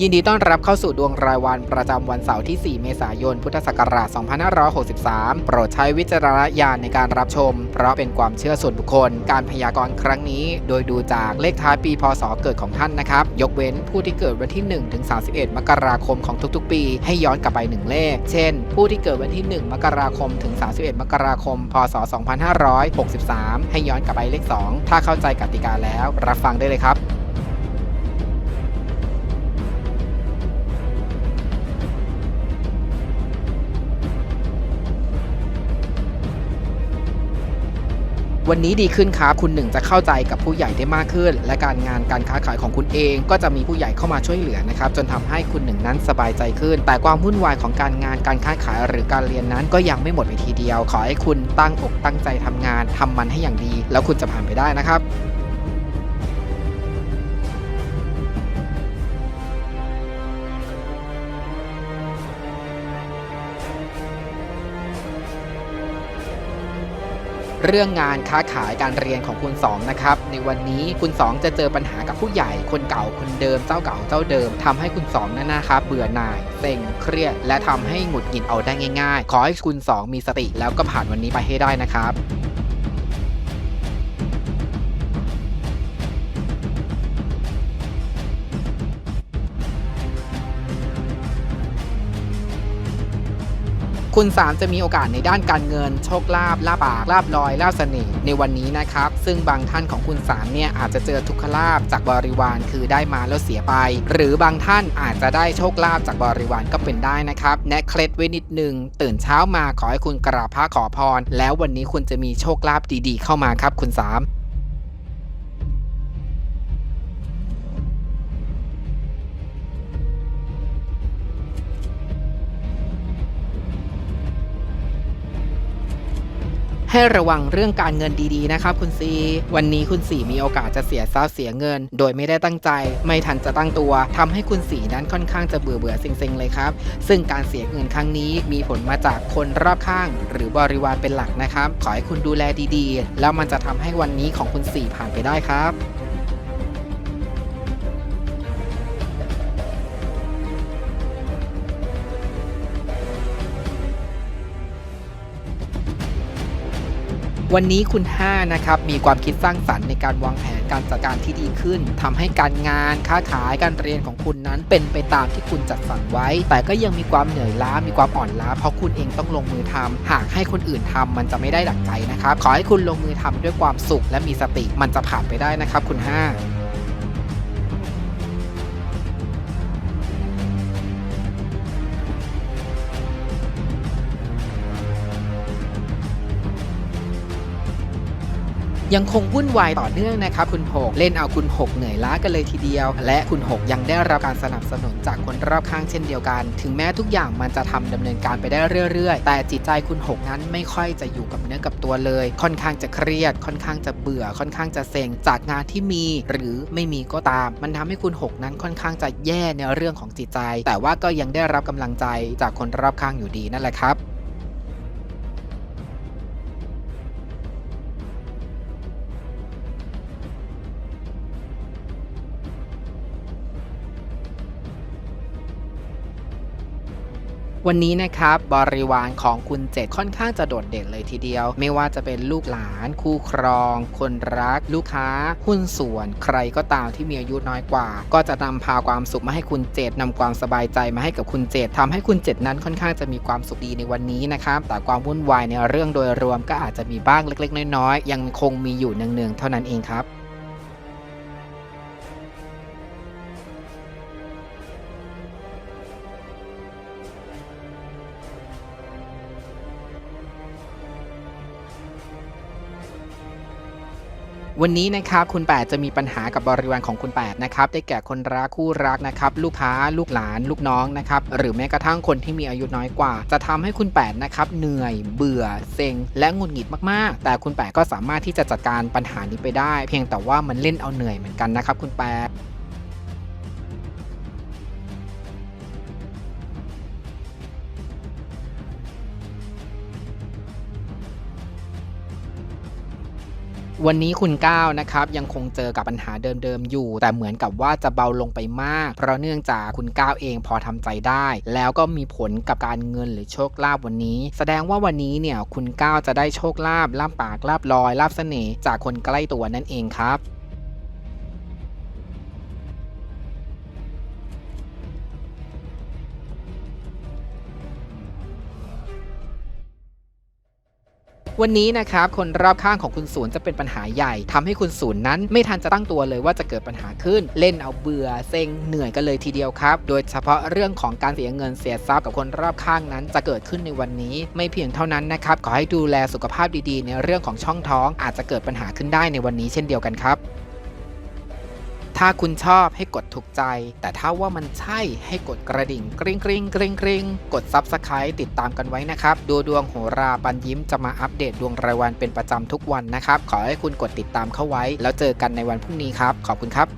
ยินดีต้อนรับเข้าสู่ดวงรายวันประจำวันเสาร์ที่ 4 เมษายน พุทธศักราช 2563 โปรดใช้วิจารณญาณในการรับชม เพราะเป็นความเชื่อส่วนบุคคล การพยากรณ์ครั้งนี้ โดยดูจากเลขท้ายปีพศเกิดของท่านนะครับ ยกเว้นผู้ที่เกิดวันที่ 1 ถึง 31 มกราคมของทุกๆ ปี ให้ย้อนกลับไป 1 เลข เช่น ผู้ที่เกิดวันที่ 1 มกราคมถึง 31 มกราคม พศ 2563 ให้ย้อนกลับไปเลข 2 ถ้าเข้าใจกติกาแล้ว รับฟังได้เลยครับ วันนี้ดีขึ้นครับคุณหนึ่งจะเข้าใจกับผู้ใหญ่ได้มากขึ้น และการงานการค้าขายของคุณเอง ก็จะมีผู้ใหญ่เข้ามาช่วยเหลือนะครับจนทำให้คุณหนึ่งนั้นสบายใจขึ้น แต่ความวุ่นวายของการงานการค้าขายหรือการเรียนนั้นก็ยังไม่หมดไปทีเดียว ขอให้คุณตั้งอกตั้งใจทำงานทำมันให้อย่างดี แล้วคุณจะผ่านไปได้นะครับ เรื่องงานค้าขายการเรียนของคุณสองนะครับในวันนี้คุณสองจะเจอปัญหากับผู้ใหญ่คนเก่าคนเดิมเจ้าเก่าเจ้าเดิมทำให้คุณสองนั่นนะครับเบื่อหน่ายเซ็งเครียด และทำให้หงุดหงิดเอาได้ง่าย ๆ ขอให้คุณสองมีสติแล้วก็ผ่านวันนี้ไปให้ได้นะครับ คุณ3จะมีโอกาสในด้านการเงิน โชคลาภลาบปากลาบลอยลาบเสน่ห์ในวันนี้นะครับ ซึ่งบางท่านของคุณ3เนี่ยอาจจะเจอทุกขลาบจากบริวารคือได้มาแล้วเสียไป หรือบางท่านอาจจะได้โชคลาภจากบริวารก็เป็นได้นะครับแนะเคล็ดไว้นิดหนึ่งตื่นเช้ามาขอให้คุณกราบพระขอพร แล้ววันนี้คุณจะมีโชคลาภดีๆ เข้ามาครับคุณ3 ให้ระวังเรื่องการเงินดีๆนะครับคุณซีวันนี้คุณสีมีโอกาสจะเสียทรัพย์เสียเงิน โดยไม่ได้ตั้งใจ ไม่ทันจะตั้งตัวทำให้คุณสีนั้นค่อนข้างจะเบื่อเบื่อเซ็งๆเลยครับ ซึ่งการเสียเงินครั้งนี้มีผลมาจากคนรอบข้าง หรือบริวารเป็นหลักนะครับ ขอให้คุณดูแลดีๆ แล้วมันจะทำให้วันนี้ของคุณสีผ่านไปได้ครับ วันนี้คุณ 5 นะครับ มีความคิดสร้างสรรค์ในการวางแผนการจัดการที่ดีขึ้นทำให้การงานค้าขายการเรียนของคุณนั้นเป็นไปตามที่คุณจัดสรรไว้ แต่ก็ยังมีความเหนื่อยล้ามีความอ่อนล้า เพราะคุณเองต้องลงมือทำหากให้คนอื่นทำมันจะไม่ได้ดั่งใจนะครับ ขอให้คุณลงมือทำด้วยความสุขและมีสติมันจะผ่านไปได้นะครับ คุณ 5 ยังคงวุ่นวายต่อเนื่องนะครับคุณ6เล่นเอาคุณ6เหนื่อยล้ากันเลยทีเดียว และคุณ6ยังได้รับการสนับสนุนจากคนรอบข้างเช่นเดียวกัน ถึงแม้ทุกอย่างมันจะทำดำเนินการไปได้เรื่อยๆ แต่จิตใจคุณ6นั้นไม่ค่อยจะอยู่กับเนื้อกับตัวเลย ค่อนข้างจะเครียด ค่อนข้างจะเบื่อ ค่อนข้างจะเซ็งจากงานที่มี หรือไม่มีก็ตาม มันทำให้คุณ6นั้นค่อนข้างจะแย่ในเรื่องของจิตใจ แต่ว่าก็ยังได้รับกำลังใจจากคนรอบข้างอยู่ดีนั่นแหละครับ วันนี้นะครับบริวารของคุณเจ็ดค่อนข้างจะโดดเด่นเลยทีเดียว ไม่ว่าจะเป็นลูกหลาน คู่ครอง คนรัก ลูกค้า หุ้นส่วน ใครก็ตามที่มีอายุน้อยกว่า ก็จะนำพาความสุขมาให้คุณเจ็ดนำความสบายใจมาให้กับคุณเจ็ดทำให้คุณเจ็ดนั้นค่อนข้างจะมีความสุขดีในวันนี้นะครับแต่ความวุ่นวายในเรื่องโดยรวมก็อาจจะมีบ้างเล็ก ๆ น้อยๆยังคงมีอยู่เนืองๆเท่านั้นเองครับ วันนี้นะครับคุณแปดจะมีปัญหากับบริวารของคุณแปดนะครับได้แก่คนรักคู่รักนะครับลูกค้าลูกหลาน ลูกน้องนะครับหรือแม้กระทั่งคนที่มีอายุน้อยกว่า จะทำให้คุณแปดนะครับเหนื่อยเบื่อเซ็ง และงุนหงิดมากๆ แต่คุณแปดก็สามารถที่จะจัดการปัญหานี้ไปได้ เพียงแต่ว่ามันเล่นเอาเหนื่อยเหมือนกันนะครับคุณแปด วันนี้คุณก้าวนะครับยังคงเจอกับปัญหาเดิมๆอยู่ แต่เหมือนกับว่าจะเบาลงไปมาก เพราะเนื่องจากคุณก้าวเองพอทำใจได้ แล้วก็มีผลกับการเงินหรือโชคลาภวันนี้ แสดงว่าวันนี้เนี่ยคุณก้าวจะได้โชคลาภลาบปากลาบลอยลาบเสน่ห์จากคนใกล้ตัวนั่นเองครับ วันนี้นะครับคนรอบข้างของคุณศูนย์จะเป็นปัญหาใหญ่ทำให้คุณศูนย์นั้น ไม่ทันจะตั้งตัวเลยว่าจะเกิดปัญหาขึ้น เล่นเอาเบื่อเซ็งเหนื่อยกันเลยทีเดียวครับ โดยเฉพาะเรื่องของการเสียเงินเสียทรัพย์กับคนรอบข้างนั้น จะเกิดขึ้นในวันนี้ ไม่เพียงเท่านั้นนะครับขอให้ดูแลสุขภาพดีๆ ในเรื่องของช่องท้องอาจจะเกิดปัญหาขึ้นได้ในวันนี้เช่นเดียวกันครับ ถ้าคุณชอบให้กดถูกใจ แต่ถ้าว่ามันใช่ให้กดกระดิ่งกริ๊งกริ๊งกริ๊งกริ๊งกดซับสไครต์ติดตามกันไว้นะครับ ดูดวงโหราปันยิ้มจะมาอัปเดตดวงรายวันเป็นประจำทุกวันนะครับ ขอให้คุณกดติดตามเข้าไว้ แล้วเจอกันในวันพรุ่งนี้ครับ ขอบคุณครับ